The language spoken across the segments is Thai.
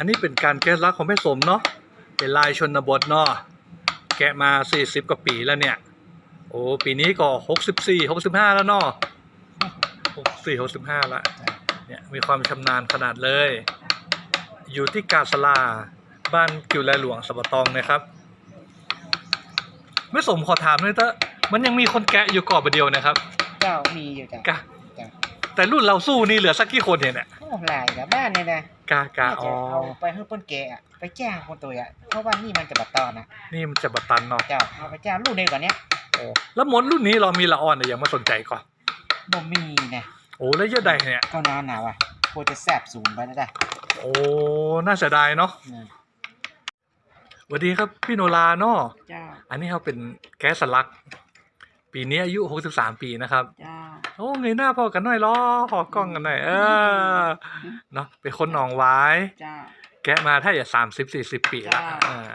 อันนี้เป็นการแกะสลักของแม่สมเนาะเป็นลายชนบทเนาะแกะมา 40 กว่าปีแล้วเนี่ย โอ้ปีนี้ก็ 64 65 แล้วเนาะ64 65แล้วเนี่ยมีความชำนาญขนาดเลย อยู่ที่กาสลาบ้านกิวแลหลวงสะบะตองนะครับแม่สมขอถามหน่อยเถอะมันยังมีคนแกะอยู่ก่อบเดียวนะครับ เจ้ามีอยู่จ้ะกะจ้ะ แต่รุ่นเราสู้นี่เหลือสักกี่คนเนี่ยเนี่ยโอ้หลายกับบ้านเนี่ยนะกากาน่าอ๋จะอเอาไปให้เปิ้นแกะอะไปจ้างคนตัวอะเพราะว่านี่มันจะบัดตอนนะนี่มันจะบัตตันเนาะเจ้าเอาไปจ้างลูกเดียวกว่าเนี้ยโอ้แล้วมดรุ่นนี้เรามีละอ่อนแต่ยังไม่สนใจก่อนบ่มีนะโอ้แล้วเยอะใดเนี่ย ก็นานหนาวอะโคจะแสบสูงไปนะได้โอ้น่าเสียดายเนาะอืมสวัสดีครับพี่โนราเนาะเจ้าอันนี้เขาเป็นแก๊สสลัก ปีนี้อายุ 63 ปีนะครับ เจ้า โอ้เงยหน้าพอกันหน่อยล้อหอกล้องกันหน่อยเออเนาะเป็นคนหนองไว้เจ้า แกะมาถ้าอย่าสามสิบสี่สิบปีละจ้า อ่า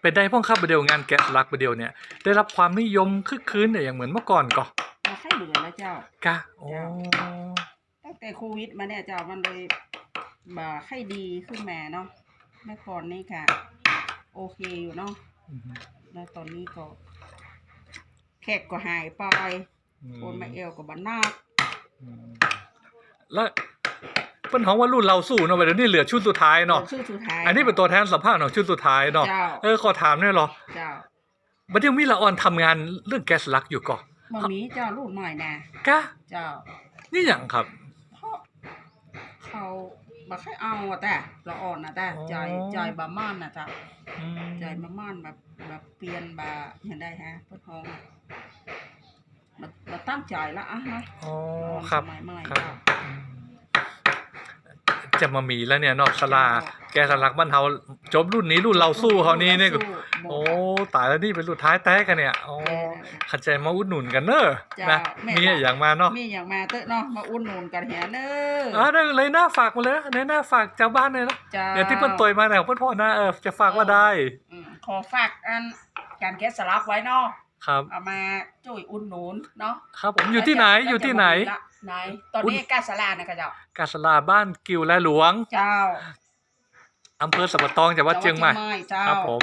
เป็นได้พ่องขับประเดียวงานแกะสลักประเดียวเนี่ย ได้รับความนิยมคึกคืนเนี่ยอย่างเหมือนเมื่อก่อนก่อมาให้เบื่อแล้วเจ้า กะโอ้ตั้งแต่โควิดมาเนี่ยเจ้ามันเลยบ่ให้ดีขึ้นมาเนาะเมื่อก่อนนี่ค่ะ โอเคอยู่เนาะอืมแล้วตอนนี้ก็แขกก็หายไป คนมาเอวกับบ้านนอกอืมแล้วเปิ้นของว่ารุ่นเราสู้เนาะเดี๋ยวนี้เหลือชุดสุดท้ายเนาะชื่อสุดท้ายอันนี้เป็นตัวแทนสัมภาษณ์ของชุดสุดท้ายเนาะเจ้าเออขอถามหน่อยเหรอเจ้าบัดเดี๋ยวมีละออนทำงานเรื่องแก๊สลักอยู่ก่อนมามีเจ้าลูกหน่อยนะกะเจ้านี่อย่างครับเพราะเขาบักให้เอาอะแต่ละอ่อนนะแต่อ๋อใจใจบะม่านนะเจ้าอืมใจบะม่านแบบแบบเปลี่ยนบะเห็นได้ฮะเพื่อทองอะ มามาตั้งใจละอะฮะอ๋อครับสมัยใหม่ครับเจ้าอืมจะมามีแล้วเนี่ยเนอกสลา แกสลักบ้านเฮาจบรุ่นนี้รุ่นเราสู้เขานี่เนี่ยสู้โอ้ตายแล้วนี่เป็นรุ่นท้ายแต้กันเนี่ยโอ้เออขัดใจมาอุดหนุนกันเนอะจ้ะนะแม่มีบอก อย่างมาเนาะมีอย่างมาเตอะเนาะมาอุ่นหนุนกันแหเนออ่าได้เลยหน้าฝากมาเลยนะในหน้าฝากเจ้าบ้านเลยนะจ้าเดี๋ยวที่เพิ่นตวยมาเนี่ยเพิ่นพ่อหน้าเออจะฝากว่าได้ อืมขอฝากอันการแกะสลักไว้เนาะ ครับ เอามาจุ่ยอุ่นหนุนเนาะครับผมอยู่ที่ไหนอยู่ที่ไหนแล้วจะบอกละไหนตอนนี้กาสลานะคะเจ้ากาสลาบ้านกิวและหลวง เจ้าอำเภอสัปะตองจังหวัดเชียงใหม่เจ้าครับผม